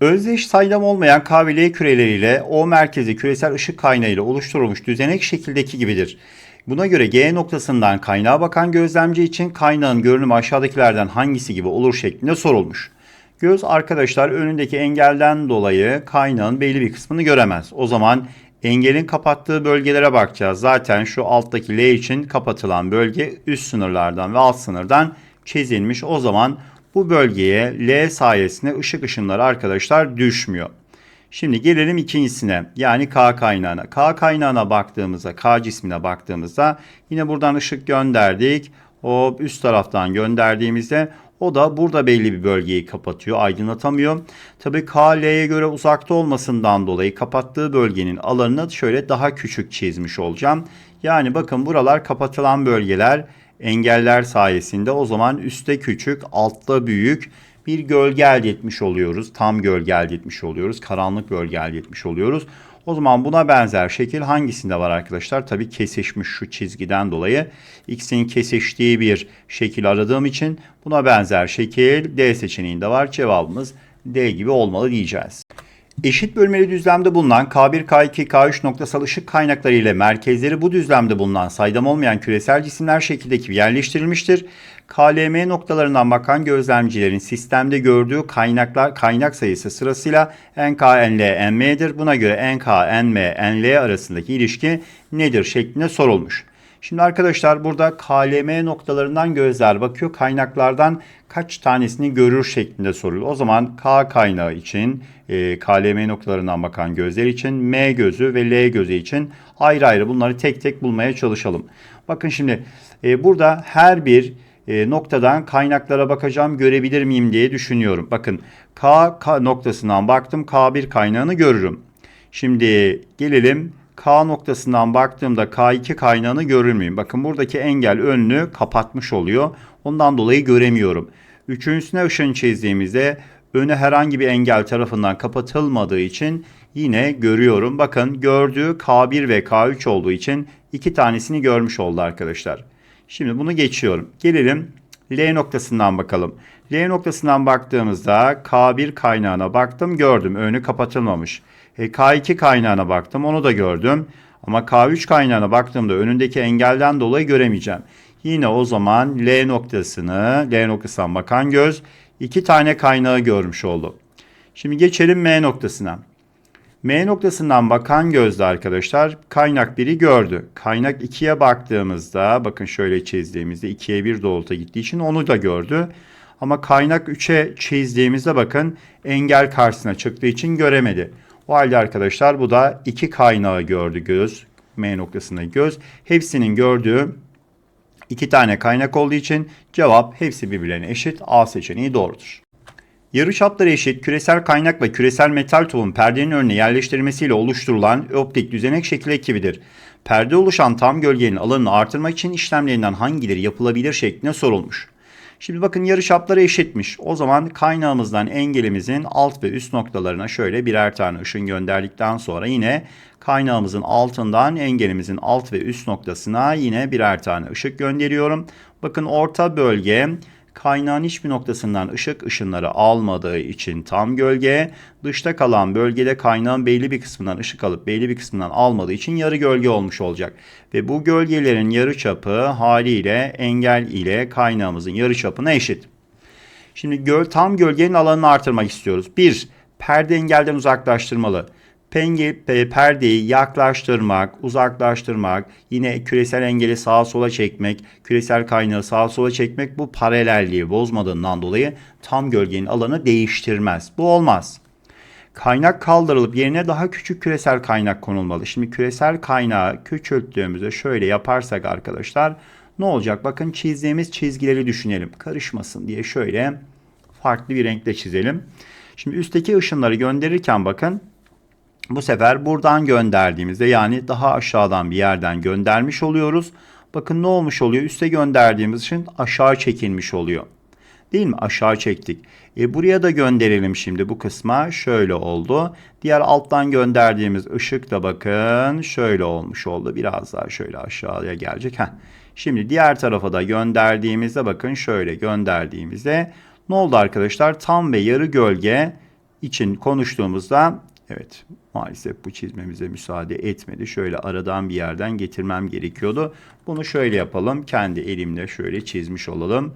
Özdeş saydam olmayan K ve L küreleriyle O merkezi küresel ışık kaynağı ile oluşturulmuş düzenek şekildeki gibidir. Buna göre G noktasından kaynağa bakan gözlemci için kaynağın görünümü aşağıdakilerden hangisi gibi olur şeklinde sorulmuş. Göz arkadaşlar önündeki engelden dolayı kaynağın belli bir kısmını göremez. O zaman engelin kapattığı bölgelere bakacağız. Zaten şu alttaki L için kapatılan bölge üst sınırlardan ve alt sınırdan çizilmiş. O zaman bu bölgeye L sayesinde ışık ışınları arkadaşlar düşmüyor. Şimdi gelelim ikincisine yani K kaynağına. K kaynağına baktığımızda, K cismine baktığımızda yine buradan ışık gönderdik. O üst taraftan gönderdiğimizde o da burada belli bir bölgeyi kapatıyor, aydınlatamıyor. Tabii K, L'ye göre uzakta olmasından dolayı kapattığı bölgenin alanını şöyle daha küçük çizmiş olacağım. Yani bakın buralar kapatılan bölgeler engeller sayesinde o zaman üstte küçük, altta büyük bir gölge elde etmiş oluyoruz. Tam gölge elde etmiş oluyoruz. Karanlık bölge elde etmiş oluyoruz. O zaman buna benzer şekil hangisinde var arkadaşlar? Tabii kesişmiş şu çizgiden dolayı x'in kesiştiği bir şekil aradığım için buna benzer şekil D seçeneğinde var. Cevabımız D gibi olmalı diyeceğiz. Eşit bölmeli düzlemde bulunan K1, K2, K3 noktasal ışık kaynakları ile merkezleri bu düzlemde bulunan saydam olmayan küresel cisimler şekildeki yerleştirilmiştir. KLM noktalarından bakan gözlemcilerin sistemde gördüğü kaynaklar kaynak sayısı sırasıyla NK, NL, NM'dir. Buna göre NK, NM, NL arasındaki ilişki nedir şeklinde sorulmuş. Şimdi arkadaşlar burada KLM noktalarından gözler bakıyor. Kaynaklardan kaç tanesini görür şeklinde soruluyor. O zaman K kaynağı için, e, KLM noktalarından bakan gözler için, M gözü ve L gözü için ayrı ayrı bunları tek tek bulmaya çalışalım. Bakın şimdi e, burada her bir e, noktadan kaynaklara bakacağım görebilir miyim diye düşünüyorum. Bakın K, K noktasından baktım K1 kaynağını görürüm. Şimdi gelelim K noktasından baktığımda K2 kaynağını görür müyüm? Bakın buradaki engel önünü kapatmış oluyor. Ondan dolayı göremiyorum. Üçüncüsüne ışın çizdiğimizde önü herhangi bir engel tarafından kapatılmadığı için yine görüyorum. Bakın gördüğü K1 ve K3 olduğu için iki tanesini görmüş oldu arkadaşlar. Şimdi bunu geçiyorum. Gelelim L noktasından bakalım. L noktasından baktığımızda K1 kaynağına baktım gördüm. Önü kapatılmamış. E, K2 kaynağına baktım onu da gördüm. Ama K3 kaynağına baktığımda önündeki engelden dolayı göremeyeceğim. Yine o zaman L noktasını, L noktasından bakan göz iki tane kaynağı görmüş oldu. Şimdi geçelim M noktasına. M noktasından bakan gözle arkadaşlar kaynak 1'i gördü. Kaynak 2'ye baktığımızda bakın şöyle çizdiğimizde 2'ye 1 doğrultuda gittiği için onu da gördü. Ama kaynak 3'e çizdiğimizde bakın engel karşısına çıktığı için göremedi. O arkadaşlar bu da iki kaynağı gördü göz. M noktasında göz. Hepsinin gördüğü iki tane kaynak olduğu için cevap hepsi birbirlerine eşit. A seçeneği doğrudur. Yarı çapları eşit küresel kaynakla küresel metal tubun perdenin önüne yerleştirilmesiyle oluşturulan optik düzenek şekil ekibidir. Perde oluşan tam gölgenin alanını artırmak için işlemlerinden hangileri yapılabilir şeklinde sorulmuş. Şimdi bakın yarı çapları eşitmiş. O zaman kaynağımızdan engelimizin alt ve üst noktalarına şöyle birer tane ışın gönderdikten sonra yine kaynağımızın altından engelimizin alt ve üst noktasına yine birer tane ışık gönderiyorum. Bakın orta bölge kaynağın hiçbir noktasından ışık ışınları almadığı için tam gölge, dışta kalan bölgede kaynağın belli bir kısmından ışık alıp belli bir kısmından almadığı için yarı gölge olmuş olacak. Ve bu gölgelerin yarı çapı haliyle engel ile kaynağımızın yarı çapına eşit. Şimdi göl, tam gölgenin alanını artırmak istiyoruz. 1. Perde engelden uzaklaştırmalı. Penge, perdeyi yaklaştırmak, uzaklaştırmak, yine küresel engeli sağa sola çekmek, küresel kaynağı sağa sola çekmek bu paralelliği bozmadığından dolayı tam gölgenin alanı değiştirmez. Bu olmaz. Kaynak kaldırılıp yerine daha küçük küresel kaynak konulmalı. Şimdi küresel kaynağı küçülttüğümüzde şöyle yaparsak arkadaşlar ne olacak? Bakın çizdiğimiz çizgileri düşünelim. Karışmasın diye şöyle farklı bir renkle çizelim. Şimdi üstteki ışınları gönderirken bakın bu sefer buradan gönderdiğimizde yani daha aşağıdan bir yerden göndermiş oluyoruz. Bakın ne olmuş oluyor? Üste gönderdiğimiz için aşağı çekilmiş oluyor. Değil mi? Aşağı çektik. E buraya da gönderelim şimdi bu kısma. Şöyle oldu. Diğer alttan gönderdiğimiz ışık da bakın şöyle olmuş oldu. Biraz daha şöyle aşağıya gelecek. Heh. Şimdi diğer tarafa da gönderdiğimizde bakın şöyle gönderdiğimizde ne oldu arkadaşlar? Tam ve yarı gölge için konuştuğumuzda evet maalesef bu çizmemize müsaade etmedi. Şöyle aradan bir yerden getirmem gerekiyordu. Bunu şöyle yapalım. Kendi elimle şöyle çizmiş olalım.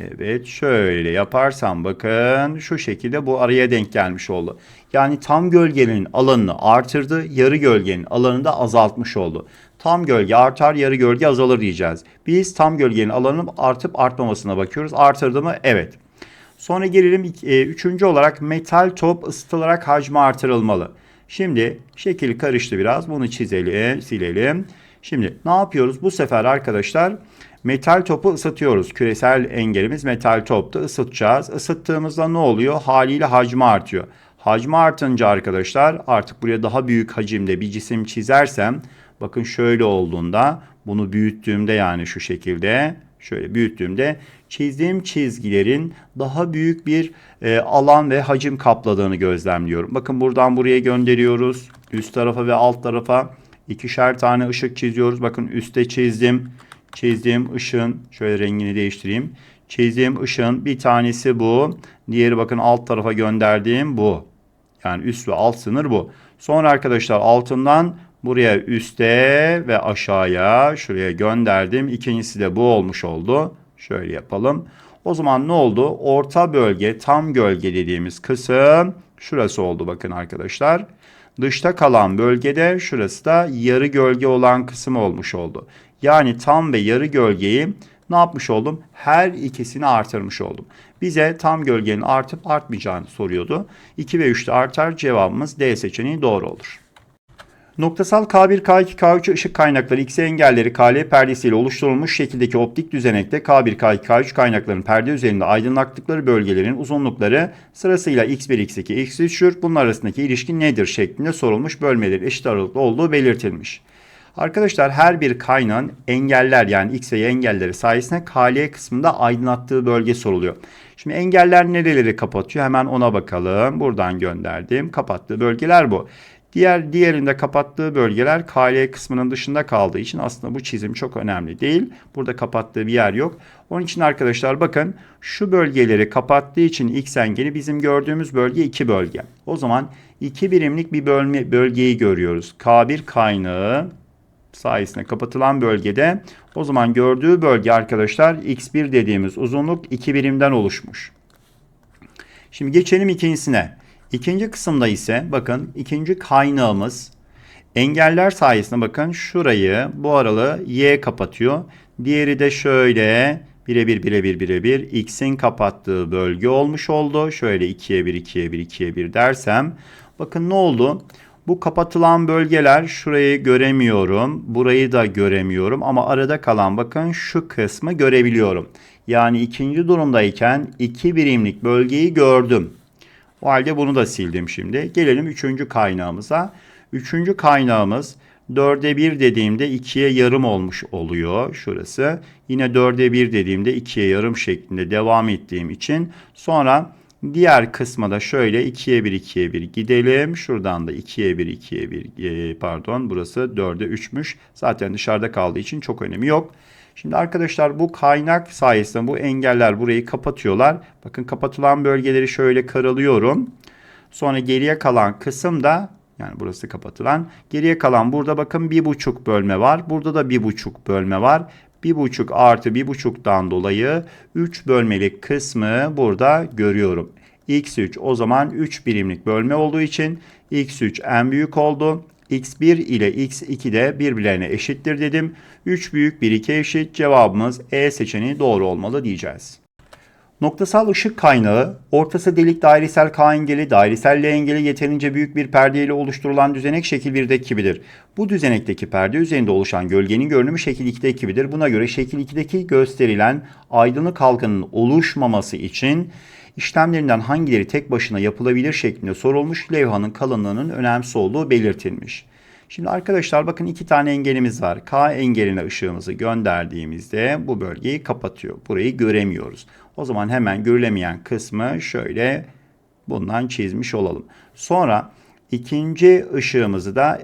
Evet şöyle yaparsam bakın şu şekilde bu araya denk gelmiş oldu. Yani tam gölgenin alanını artırdı, yarı gölgenin alanını da azaltmış oldu. Tam gölge artar, yarı gölge azalır diyeceğiz. Biz tam gölgenin alanının artıp artmamasına bakıyoruz. Artırdı mı? Evet. Sonra gelelim e, üçüncü olarak metal top ısıtılarak hacmi artırılmalı. Şimdi şekil karıştı biraz. Bunu çizelim, silelim. Şimdi ne yapıyoruz? Bu sefer arkadaşlar metal topu ısıtıyoruz. Küresel engelimiz metal topta ısıtacağız. Isıttığımızda ne oluyor? Haliyle hacmi artıyor. Hacmi artınca arkadaşlar artık buraya daha büyük hacimde bir cisim çizersem bakın şöyle olduğunda bunu büyüttüğümde yani şu şekilde şöyle büyüttüğümde çizdiğim çizgilerin daha büyük bir e, alan ve hacim kapladığını gözlemliyorum. Bakın buradan buraya gönderiyoruz. Üst tarafa ve alt tarafa ikişer tane ışık çiziyoruz. Bakın üstte çizdim. Çizdiğim ışığın şöyle rengini değiştireyim. Çizdiğim ışığın bir tanesi bu. Diğeri bakın alt tarafa gönderdiğim bu. Yani üst ve alt sınır bu. Sonra arkadaşlar altından buraya üste ve aşağıya şuraya gönderdim. İkincisi de bu olmuş oldu. Şöyle yapalım. O zaman ne oldu? Orta bölge, tam gölge dediğimiz kısım şurası oldu bakın arkadaşlar. Dışta kalan bölgede şurası da yarı gölge olan kısım olmuş oldu. Yani tam ve yarı gölgeyi ne yapmış oldum? Her ikisini artırmış oldum. Bize tam gölgenin artıp artmayacağını soruyordu. 2 ve 3'te artar cevabımız D seçeneği doğru olur. Noktasal K1, K2, K3 ışık kaynakları X engelleri KL perdesiyle oluşturulmuş şekildeki optik düzenekte K1, K2, K3 kaynakların perde üzerinde aydınlattıkları bölgelerin uzunlukları sırasıyla X1, X2, X3'tür. Bunun arasındaki ilişki nedir şeklinde sorulmuş bölmeleri eşit aralıklı olduğu belirtilmiş. Arkadaşlar her bir kaynağın engeller yani X ve Y engelleri sayesinde KL kısmında aydınlattığı bölge soruluyor. Şimdi engeller nereleri kapatıyor? Hemen ona bakalım. Buradan gönderdim. Kapattığı bölgeler bu. Diğer diğerinde kapattığı bölgeler KL kısmının dışında kaldığı için aslında bu çizim çok önemli değil. Burada kapattığı bir yer yok. Onun için arkadaşlar bakın şu bölgeleri kapattığı için X engeli bizim gördüğümüz bölge 2 bölge. O zaman 2 birimlik bir bölme, bölgeyi görüyoruz. K1 kaynağı sayesinde kapatılan bölgede o zaman gördüğü bölge arkadaşlar x1 dediğimiz uzunluk 2 birimden oluşmuş. Şimdi geçelim ikincisine. İkinci kısımda ise bakın ikinci kaynağımız engeller sayesinde bakın şurayı bu aralığı y kapatıyor. Diğeri de şöyle birebir birebir birebir x'in kapattığı bölge olmuş oldu. Şöyle 2'ye 1 2'ye 1 2'ye 1 dersem bakın ne oldu? Bu kapatılan bölgeler şurayı göremiyorum. Burayı da göremiyorum ama arada kalan bakın şu kısmı görebiliyorum. Yani ikinci durumdayken iki birimlik bölgeyi gördüm. O halde bunu da sildim şimdi. Gelelim üçüncü kaynağımıza. Üçüncü kaynağımız 4'e 1 dediğimde 2'ye yarım olmuş oluyor şurası. Yine 4'e 1 dediğimde 2'ye yarım şeklinde devam ettiğim için sonra diğer kısma da şöyle 2'ye 1 2'ye 1 gidelim. Şuradan da 2'ye 1 2'ye 1 pardon burası 4'e 3'müş. Zaten dışarıda kaldığı için çok önemi yok. Şimdi arkadaşlar bu kaynak sayesinde bu engeller burayı kapatıyorlar. Bakın kapatılan bölgeleri şöyle karalıyorum. Sonra geriye kalan kısım da yani burası kapatılan. Geriye kalan burada bakın bir buçuk bölme var. Burada da bir buçuk bölme var. Bir buçuk artı bir buçuktan dolayı 3 bölmelik kısmı burada görüyorum. X3 o zaman 3 birimlik bölme olduğu için X3 en büyük oldu. X1 ile X2 de birbirlerine eşittir dedim. 3 büyük 1 2 eşit cevabımız E seçeneği doğru olmalı diyeceğiz. Noktasal ışık kaynağı, ortası delik dairesel K engeli, dairesel L engeli yeterince büyük bir perde ile oluşturulan düzenek şekil 1'deki gibidir. Bu düzenekteki perde üzerinde oluşan gölgenin görünümü şekil 2'deki gibidir. Buna göre şekil 2'deki gösterilen aydınlık halkanın oluşmaması için işlemlerinden hangileri tek başına yapılabilir şeklinde sorulmuş levhanın kalınlığının önemsiz olduğu belirtilmiş. Şimdi arkadaşlar bakın iki tane engelimiz var. K engeline ışığımızı gönderdiğimizde bu bölgeyi kapatıyor. Burayı göremiyoruz. O zaman hemen görülemeyen kısmı şöyle bundan çizmiş olalım. Sonra ikinci ışığımızı da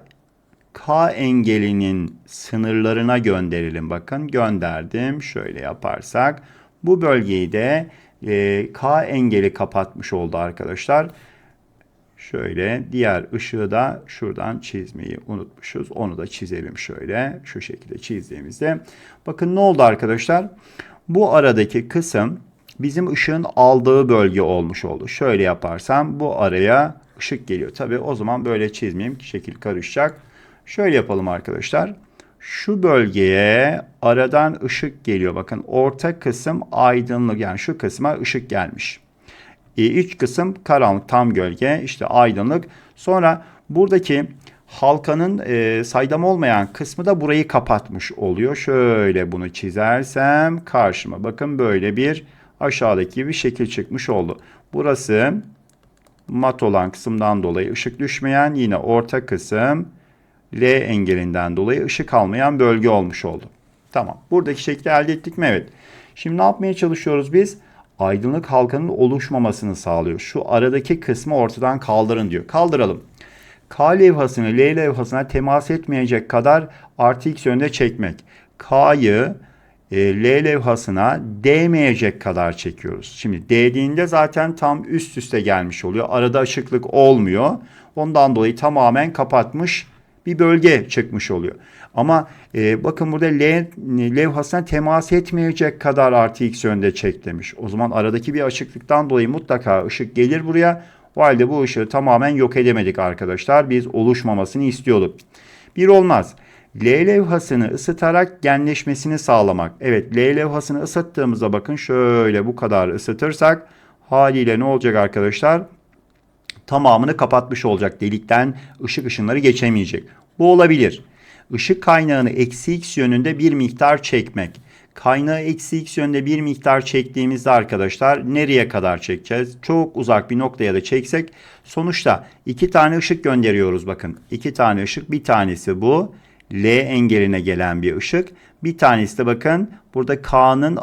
K engelinin sınırlarına gönderelim. Bakın gönderdim. Şöyle yaparsak bu bölgeyi de e, K engeli kapatmış oldu arkadaşlar. Şöyle diğer ışığı da şuradan çizmeyi unutmuşuz. Onu da çizelim şöyle. Şu şekilde çizdiğimizde. Bakın ne oldu arkadaşlar? Bu aradaki kısım bizim ışığın aldığı bölge olmuş oldu. Şöyle yaparsam bu araya ışık geliyor. Tabi o zaman böyle çizmeyeyim. Şekil karışacak. Şöyle yapalım arkadaşlar. Şu bölgeye aradan ışık geliyor. Bakın orta kısım aydınlık yani şu kısma ışık gelmiş. E, iç kısım karanlık tam gölge işte aydınlık. Sonra buradaki halkanın e, saydam olmayan kısmı da burayı kapatmış oluyor. Şöyle bunu çizersem karşıma bakın böyle bir aşağıdaki bir şekil çıkmış oldu. Burası mat olan kısımdan dolayı ışık düşmeyen yine orta kısım L engelinden dolayı ışık almayan bölge olmuş oldu. Tamam. Buradaki şekli elde ettik mi? Evet. Şimdi ne yapmaya çalışıyoruz biz? Aydınlık halkanın oluşmamasını sağlıyor. Şu aradaki kısmı ortadan kaldırın diyor. Kaldıralım. K levhasını L levhasına temas etmeyecek kadar artı x yönde çekmek. K'yı e, L levhasına değmeyecek kadar çekiyoruz. Şimdi değdiğinde zaten tam üst üste gelmiş oluyor. Arada ışıklık olmuyor. Ondan dolayı tamamen kapatmış bir bölge çıkmış oluyor. Ama e, bakın burada L levhasına temas etmeyecek kadar artı x yönde çek demiş. O zaman aradaki bir açıklıktan dolayı mutlaka ışık gelir buraya. O halde bu ışığı tamamen yok edemedik arkadaşlar. Biz oluşmamasını istiyorduk. Bir olmaz. L levhasını ısıtarak genleşmesini sağlamak. Evet L levhasını ısıttığımızda bakın şöyle bu kadar ısıtırsak haliyle ne olacak arkadaşlar? Tamamını kapatmış olacak. Delikten ışık ışınları geçemeyecek. Bu olabilir. Işık kaynağını eksi x yönünde bir miktar çekmek. Kaynağı eksi x yönde bir miktar çektiğimizde arkadaşlar nereye kadar çekeceğiz? Çok uzak bir noktaya da çeksek sonuçta iki tane ışık gönderiyoruz bakın. iki tane ışık bir tanesi bu. L engeline gelen bir ışık. Bir tanesi de bakın burada K'nın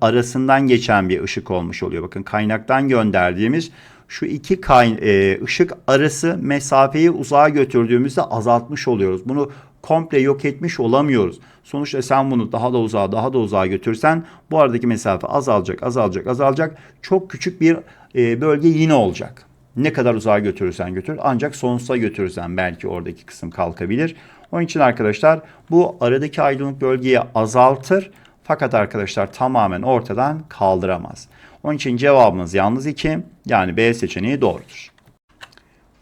arasından geçen bir ışık olmuş oluyor. Bakın kaynaktan gönderdiğimiz şu iki kay e, ışık arası mesafeyi uzağa götürdüğümüzde azaltmış oluyoruz. Bunu komple yok etmiş olamıyoruz. Sonuçta sen bunu daha da uzağa daha da uzağa götürsen bu aradaki mesafe azalacak azalacak azalacak. Çok küçük bir e, bölge yine olacak. Ne kadar uzağa götürürsen götür ancak sonsuza götürürsen belki oradaki kısım kalkabilir. Onun için arkadaşlar bu aradaki aydınlık bölgeyi azaltır fakat arkadaşlar tamamen ortadan kaldıramaz. Onun için cevabımız yalnız 2 yani B seçeneği doğrudur.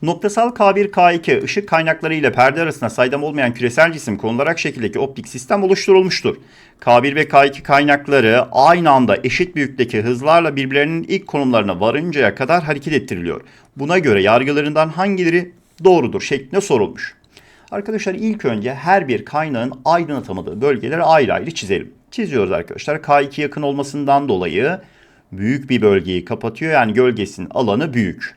Noktasal K1, K2 ışık kaynakları ile perde arasında saydam olmayan küresel cisim konularak şekildeki optik sistem oluşturulmuştur. K1 ve K2 kaynakları aynı anda eşit büyüklükteki hızlarla birbirlerinin ilk konumlarına varıncaya kadar hareket ettiriliyor. Buna göre yargılarından hangileri doğrudur şeklinde sorulmuş. Arkadaşlar ilk önce her bir kaynağın aydınlatamadığı bölgeleri ayrı ayrı çizelim. Çiziyoruz arkadaşlar. K2 yakın olmasından dolayı büyük bir bölgeyi kapatıyor. Yani gölgesinin alanı büyük.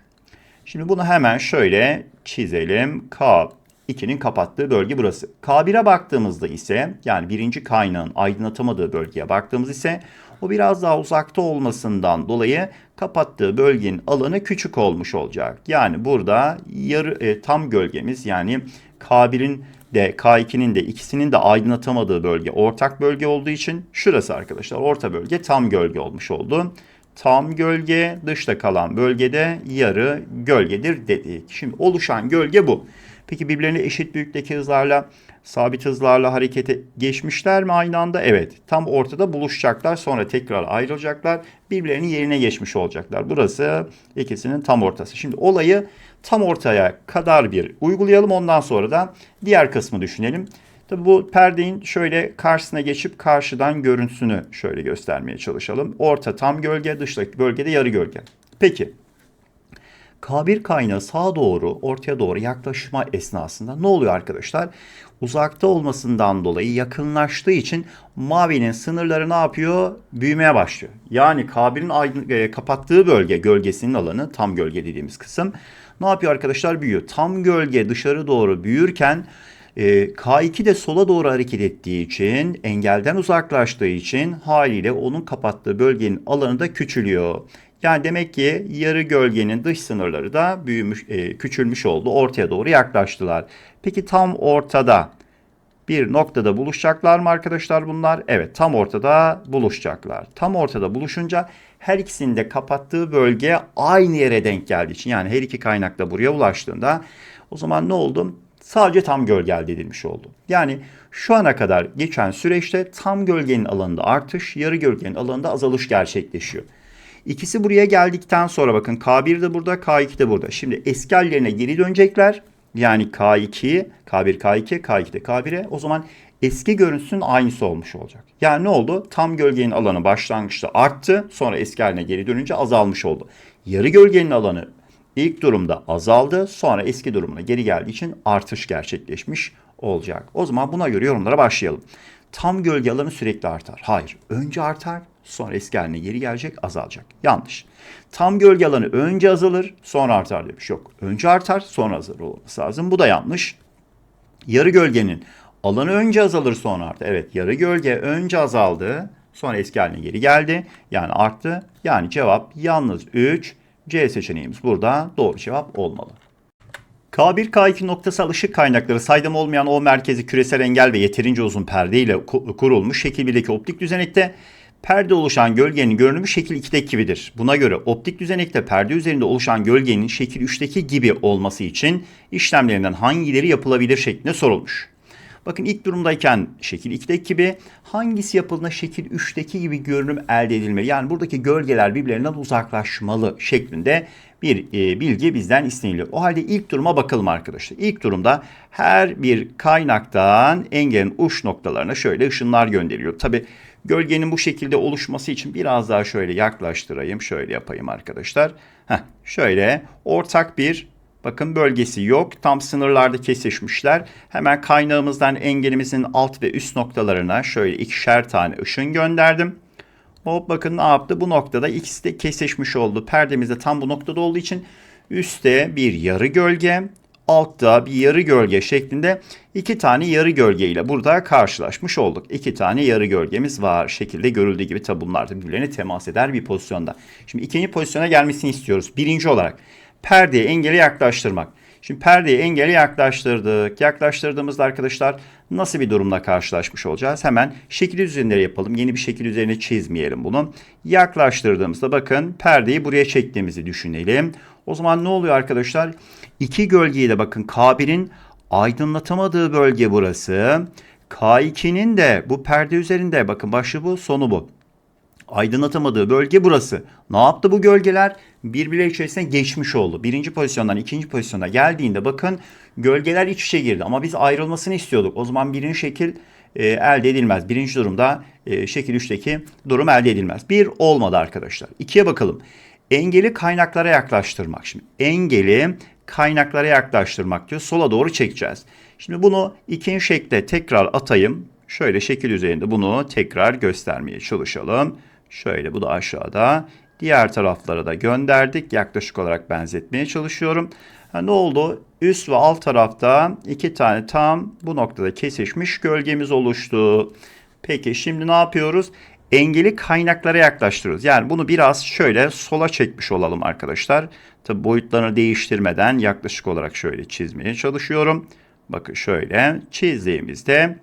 Şimdi bunu hemen şöyle çizelim. K2'nin kapattığı bölge burası. K1'e baktığımızda ise yani birinci kaynağın aydınlatamadığı bölgeye baktığımız ise o biraz daha uzakta olmasından dolayı kapattığı bölgenin alanı küçük olmuş olacak. Yani burada yarı e, tam gölgemiz yani K1'in de K2'nin de ikisinin de aydınlatamadığı bölge ortak bölge olduğu için şurası arkadaşlar orta bölge tam gölge olmuş oldu. Tam gölge dışta kalan bölgede yarı gölgedir dedik. Şimdi oluşan gölge bu. Peki birbirlerine eşit büyüklükteki hızlarla sabit hızlarla harekete geçmişler mi aynı anda? Evet. Tam ortada buluşacaklar sonra tekrar ayrılacaklar. Birbirlerinin yerine geçmiş olacaklar. Burası ikisinin tam ortası. Şimdi olayı tam ortaya kadar bir uygulayalım. Ondan sonra da diğer kısmı düşünelim. Tabi bu perdenin şöyle karşısına geçip karşıdan görüntüsünü şöyle göstermeye çalışalım. Orta tam gölge, dıştaki bölgede yarı gölge. Peki K1 kaynağı sağa doğru, ortaya doğru yaklaşma esnasında ne oluyor arkadaşlar? Uzakta olmasından dolayı yakınlaştığı için mavinin sınırları ne yapıyor? Büyümeye başlıyor. Yani K1'in aydın, e, kapattığı bölge, gölgesinin alanı, tam gölge dediğimiz kısım ne yapıyor arkadaşlar? Büyüyor. Tam gölge dışarı doğru büyürken e, K2 de sola doğru hareket ettiği için, engelden uzaklaştığı için haliyle onun kapattığı bölgenin alanı da küçülüyor. Yani demek ki yarı gölgenin dış sınırları da büyümüş, e, küçülmüş oldu. Ortaya doğru yaklaştılar. Peki tam ortada bir noktada buluşacaklar mı arkadaşlar bunlar? Evet tam ortada buluşacaklar. Tam ortada buluşunca her ikisinin de kapattığı bölge aynı yere denk geldiği için yani her iki kaynak da buraya ulaştığında o zaman ne oldu? Sadece tam gölge elde edilmiş oldu. Yani şu ana kadar geçen süreçte tam gölgenin alanında artış, yarı gölgenin alanında azalış gerçekleşiyor. İkisi buraya geldikten sonra bakın K1 de burada, K2 de burada. Şimdi eski hallerine geri dönecekler. Yani K2, K1, K2, K2 de K1'e. O zaman eski görüntüsünün aynısı olmuş olacak. Yani ne oldu? Tam gölgenin alanı başlangıçta arttı. Sonra eski haline geri dönünce azalmış oldu. Yarı gölgenin alanı ilk durumda azaldı. Sonra eski durumuna geri geldiği için artış gerçekleşmiş olacak. O zaman buna göre yorumlara başlayalım. Tam gölge alanı sürekli artar. Hayır. Önce artar, sonra eski haline geri gelecek, azalacak. Yanlış. Tam gölge alanı önce azalır, sonra artar demiş. Yok. Önce artar, sonra azalır olması lazım. Bu da yanlış. Yarı gölgenin alanı önce azalır sonra artar. Evet yarı gölge önce azaldı, sonra eski haline geri geldi. Yani arttı. Yani cevap yalnız 3. C seçeneğimiz burada doğru cevap olmalı. K1, K2 noktasal ışık kaynakları saydam olmayan O merkezi küresel engel ve yeterince uzun perde ile ku- kurulmuş şekil 1'deki optik düzenekte perde oluşan gölgenin görünümü şekil 2'deki gibidir. Buna göre optik düzenekte perde üzerinde oluşan gölgenin şekil 3'teki gibi olması için işlemlerinden hangileri yapılabilir şeklinde sorulmuş. Bakın ilk durumdayken şekil 2'deki gibi hangisi yapıldığında şekil 3'teki gibi görünüm elde edilmeli. Yani buradaki gölgeler birbirlerinden uzaklaşmalı şeklinde bir e, bilgi bizden isteniliyor. O halde ilk duruma bakalım arkadaşlar. İlk durumda her bir kaynaktan engelin uç noktalarına şöyle ışınlar gönderiliyor. Tabi gölgenin bu şekilde oluşması için biraz daha şöyle yaklaştırayım. Şöyle yapayım arkadaşlar. Heh, şöyle ortak bir Bakın bölgesi yok. Tam sınırlarda kesişmişler. Hemen kaynağımızdan engelimizin alt ve üst noktalarına şöyle ikişer tane ışın gönderdim. Hop bakın ne yaptı? Bu noktada ikisi de kesişmiş oldu. Perdemiz de tam bu noktada olduğu için üstte bir yarı gölge, altta bir yarı gölge şeklinde iki tane yarı gölge ile burada karşılaşmış olduk. İki tane yarı gölgemiz var. Şekilde görüldüğü gibi tabi bunlar da birbirlerine temas eder bir pozisyonda. Şimdi ikinci pozisyona gelmesini istiyoruz. Birinci olarak perdeyi engele yaklaştırmak. Şimdi perdeyi engele yaklaştırdık. Yaklaştırdığımızda arkadaşlar nasıl bir durumla karşılaşmış olacağız? Hemen şekil üzerinde yapalım. Yeni bir şekil üzerine çizmeyelim bunu. Yaklaştırdığımızda bakın perdeyi buraya çektiğimizi düşünelim. O zaman ne oluyor arkadaşlar? İki gölgeyi de bakın K1'in aydınlatamadığı bölge burası. K2'nin de bu perde üzerinde bakın başı bu sonu bu aydınlatamadığı bölge burası. Ne yaptı bu gölgeler? Birbirleri içerisine geçmiş oldu. Birinci pozisyondan ikinci pozisyona geldiğinde bakın gölgeler iç içe girdi. Ama biz ayrılmasını istiyorduk. O zaman birinci şekil e, elde edilmez. Birinci durumda e, şekil 3'teki durum elde edilmez. Bir olmadı arkadaşlar. İkiye bakalım. Engeli kaynaklara yaklaştırmak. Şimdi engeli kaynaklara yaklaştırmak diyor. Sola doğru çekeceğiz. Şimdi bunu ikinci şekle tekrar atayım. Şöyle şekil üzerinde bunu tekrar göstermeye çalışalım. Şöyle bu da aşağıda. Diğer taraflara da gönderdik. Yaklaşık olarak benzetmeye çalışıyorum. Ne oldu? Üst ve alt tarafta iki tane tam bu noktada kesişmiş gölgemiz oluştu. Peki şimdi ne yapıyoruz? Engeli kaynaklara yaklaştırıyoruz. Yani bunu biraz şöyle sola çekmiş olalım arkadaşlar. Tabi boyutlarını değiştirmeden yaklaşık olarak şöyle çizmeye çalışıyorum. Bakın şöyle çizdiğimizde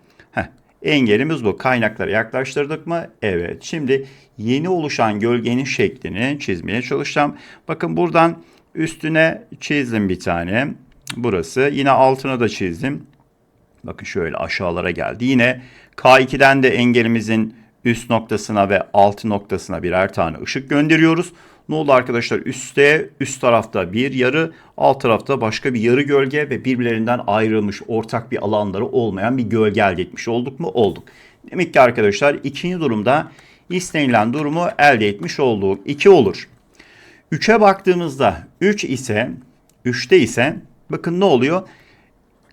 Engelimiz bu. Kaynaklara yaklaştırdık mı? Evet. Şimdi yeni oluşan gölgenin şeklini çizmeye çalışacağım. Bakın buradan üstüne çizdim bir tane. Burası. Yine altına da çizdim. Bakın şöyle aşağılara geldi. Yine K2'den de engelimizin üst noktasına ve alt noktasına birer tane ışık gönderiyoruz. Ne oldu arkadaşlar? Üste, üst tarafta bir yarı, alt tarafta başka bir yarı gölge ve birbirlerinden ayrılmış ortak bir alanları olmayan bir gölge elde etmiş olduk mu? Olduk. Demek ki arkadaşlar ikinci durumda istenilen durumu elde etmiş olduk. 2 olur. 3'e baktığımızda 3 ise 3'te ise bakın ne oluyor?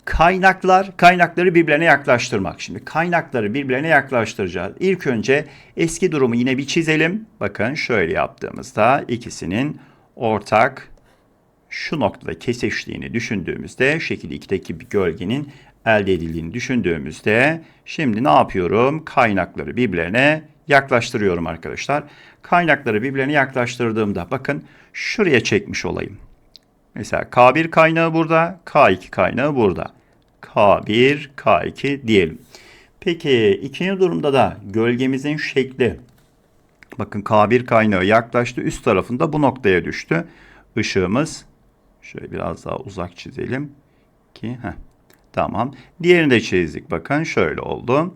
Kaynaklar, kaynakları birbirine yaklaştırmak. Şimdi kaynakları birbirine yaklaştıracağız. İlk önce eski durumu yine bir çizelim. Bakın şöyle yaptığımızda ikisinin ortak şu noktada kesiştiğini düşündüğümüzde şekil 2'deki bir gölgenin elde edildiğini düşündüğümüzde şimdi ne yapıyorum? Kaynakları birbirine yaklaştırıyorum arkadaşlar. Kaynakları birbirine yaklaştırdığımda bakın şuraya çekmiş olayım. Mesela K1 kaynağı burada, K2 kaynağı burada. K1, K2 diyelim. Peki ikinci durumda da gölgemizin şekli Bakın K1 kaynağı yaklaştı. Üst tarafında bu noktaya düştü. Işığımız şöyle biraz daha uzak çizelim ki heh, tamam. Diğerini de çizdik. Bakın şöyle oldu.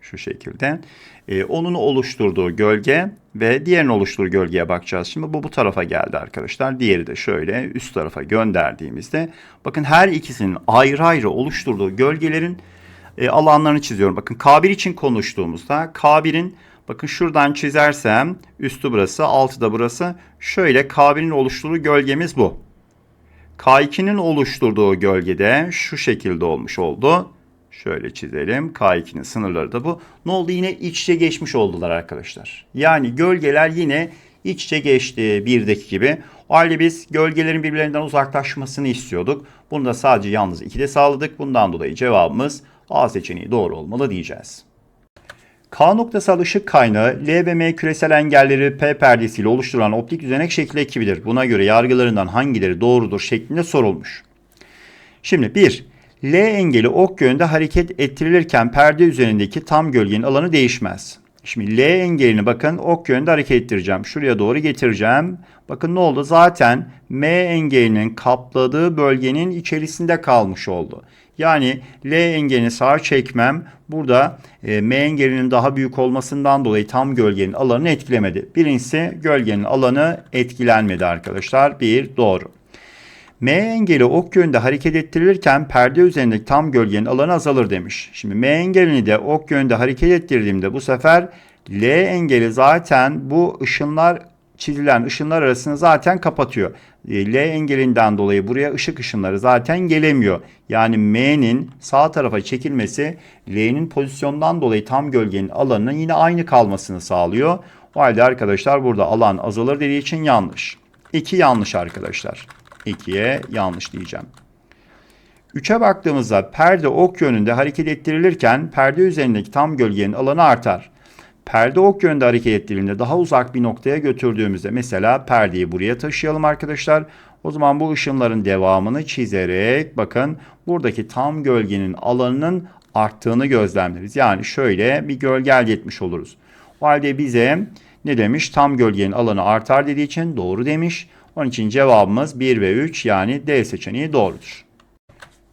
Şu şekilde. Ee, onun oluşturduğu gölge ve diğerinin oluşturduğu gölgeye bakacağız. Şimdi bu bu tarafa geldi arkadaşlar. Diğeri de şöyle üst tarafa gönderdiğimizde bakın her ikisinin ayrı ayrı oluşturduğu gölgelerin e, alanlarını çiziyorum. Bakın K1 için konuştuğumuzda K1'in bakın şuradan çizersem üstü burası, altı da burası. Şöyle K1'in oluşturduğu gölgemiz bu. K2'nin oluşturduğu gölgede şu şekilde olmuş oldu. Şöyle çizelim. K2'nin sınırları da bu. Ne oldu? Yine iç içe geçmiş oldular arkadaşlar. Yani gölgeler yine iç içe geçti birdeki gibi. O halde biz gölgelerin birbirlerinden uzaklaşmasını istiyorduk. Bunu da sadece yalnız 2'de sağladık. Bundan dolayı cevabımız A seçeneği doğru olmalı diyeceğiz. K noktasal ışık kaynağı L ve M küresel engelleri P perdesiyle oluşturulan optik düzenek şekli ekibidir. Buna göre yargılarından hangileri doğrudur şeklinde sorulmuş. Şimdi 1. L engeli ok yönünde hareket ettirilirken perde üzerindeki tam gölgenin alanı değişmez. Şimdi L engelini bakın ok yönünde hareket ettireceğim. Şuraya doğru getireceğim. Bakın ne oldu? Zaten M engelinin kapladığı bölgenin içerisinde kalmış oldu. Yani L engelini sağa çekmem burada e, M engelinin daha büyük olmasından dolayı tam gölgenin alanını etkilemedi. Birincisi gölgenin alanı etkilenmedi arkadaşlar. Bir doğru. M engeli ok yönünde hareket ettirilirken perde üzerindeki tam gölgenin alanı azalır demiş. Şimdi M engelini de ok yönünde hareket ettirdiğimde bu sefer L engeli zaten bu ışınlar çizilen ışınlar arasını zaten kapatıyor. E, L engelinden dolayı buraya ışık ışınları zaten gelemiyor. Yani M'nin sağ tarafa çekilmesi L'nin pozisyondan dolayı tam gölgenin alanının yine aynı kalmasını sağlıyor. O halde arkadaşlar burada alan azalır dediği için yanlış. 2 yanlış arkadaşlar. 2'ye yanlış diyeceğim. 3'e baktığımızda perde ok yönünde hareket ettirilirken perde üzerindeki tam gölgenin alanı artar. Perde ok yönünde hareket ettirildiğinde daha uzak bir noktaya götürdüğümüzde mesela perdeyi buraya taşıyalım arkadaşlar. O zaman bu ışınların devamını çizerek bakın buradaki tam gölgenin alanının arttığını gözlemleriz. Yani şöyle bir gölge elde etmiş oluruz. O halde bize ne demiş? Tam gölgenin alanı artar dediği için doğru demiş. Onun için cevabımız 1 ve 3 yani D seçeneği doğrudur.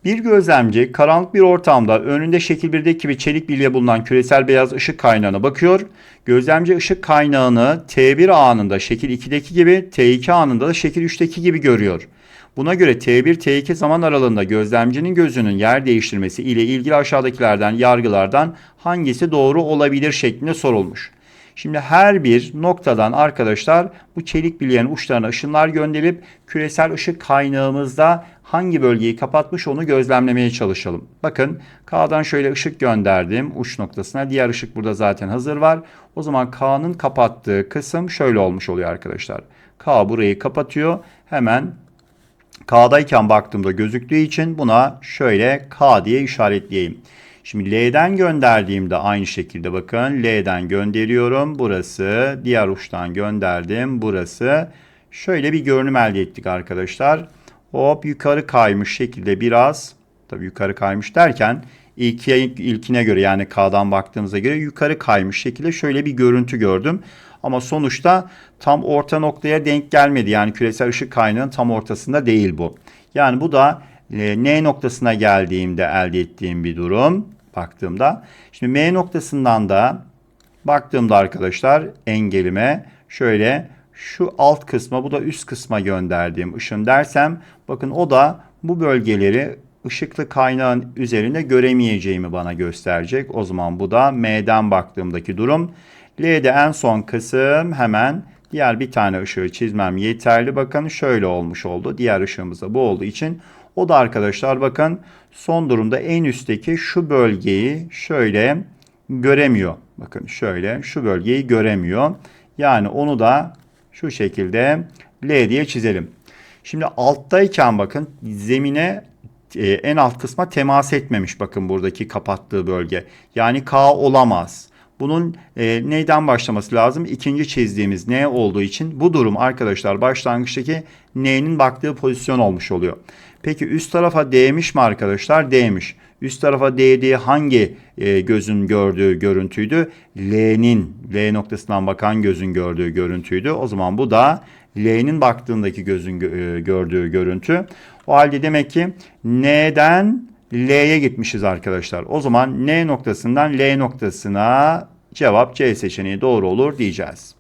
Bir gözlemci karanlık bir ortamda önünde şekil 1'deki gibi çelik bilye bulunan küresel beyaz ışık kaynağına bakıyor. Gözlemci ışık kaynağını T1 anında şekil 2'deki gibi T2 anında da şekil 3'teki gibi görüyor. Buna göre T1 T2 zaman aralığında gözlemcinin gözünün yer değiştirmesi ile ilgili aşağıdakilerden yargılardan hangisi doğru olabilir şeklinde sorulmuş. Şimdi her bir noktadan arkadaşlar bu çelik bilyenin uçlarına ışınlar gönderip küresel ışık kaynağımızda hangi bölgeyi kapatmış onu gözlemlemeye çalışalım. Bakın K'dan şöyle ışık gönderdim uç noktasına. Diğer ışık burada zaten hazır var. O zaman K'nın kapattığı kısım şöyle olmuş oluyor arkadaşlar. K burayı kapatıyor. Hemen K'dayken baktığımda gözüktüğü için buna şöyle K diye işaretleyeyim. Şimdi L'den gönderdiğimde aynı şekilde bakın L'den gönderiyorum. Burası diğer uçtan gönderdim. Burası şöyle bir görünüm elde ettik arkadaşlar. Hop yukarı kaymış şekilde biraz tabi yukarı kaymış derken ilk ilkine göre yani K'dan baktığımıza göre yukarı kaymış şekilde şöyle bir görüntü gördüm. Ama sonuçta tam orta noktaya denk gelmedi. Yani küresel ışık kaynağının tam ortasında değil bu. Yani bu da e, N noktasına geldiğimde elde ettiğim bir durum baktığımda. Şimdi M noktasından da baktığımda arkadaşlar engelime şöyle şu alt kısma bu da üst kısma gönderdiğim ışın dersem bakın o da bu bölgeleri ışıklı kaynağın üzerinde göremeyeceğimi bana gösterecek. O zaman bu da M'den baktığımdaki durum. L'de en son kısım hemen diğer bir tane ışığı çizmem yeterli. Bakın şöyle olmuş oldu. Diğer ışığımız da bu olduğu için o da arkadaşlar bakın son durumda en üstteki şu bölgeyi şöyle göremiyor. Bakın şöyle şu bölgeyi göremiyor. Yani onu da şu şekilde L diye çizelim. Şimdi alttayken bakın zemine e, en alt kısma temas etmemiş bakın buradaki kapattığı bölge. Yani K olamaz. Bunun e, neyden başlaması lazım? İkinci çizdiğimiz N olduğu için bu durum arkadaşlar başlangıçtaki N'nin baktığı pozisyon olmuş oluyor. Peki üst tarafa değmiş mi arkadaşlar? Değmiş. Üst tarafa değdiği hangi e, gözün gördüğü görüntüydü? L'nin, L noktasından bakan gözün gördüğü görüntüydü. O zaman bu da L'nin baktığındaki gözün gö- e, gördüğü görüntü. O halde demek ki N'den L'ye gitmişiz arkadaşlar. O zaman N noktasından L noktasına cevap C seçeneği doğru olur diyeceğiz.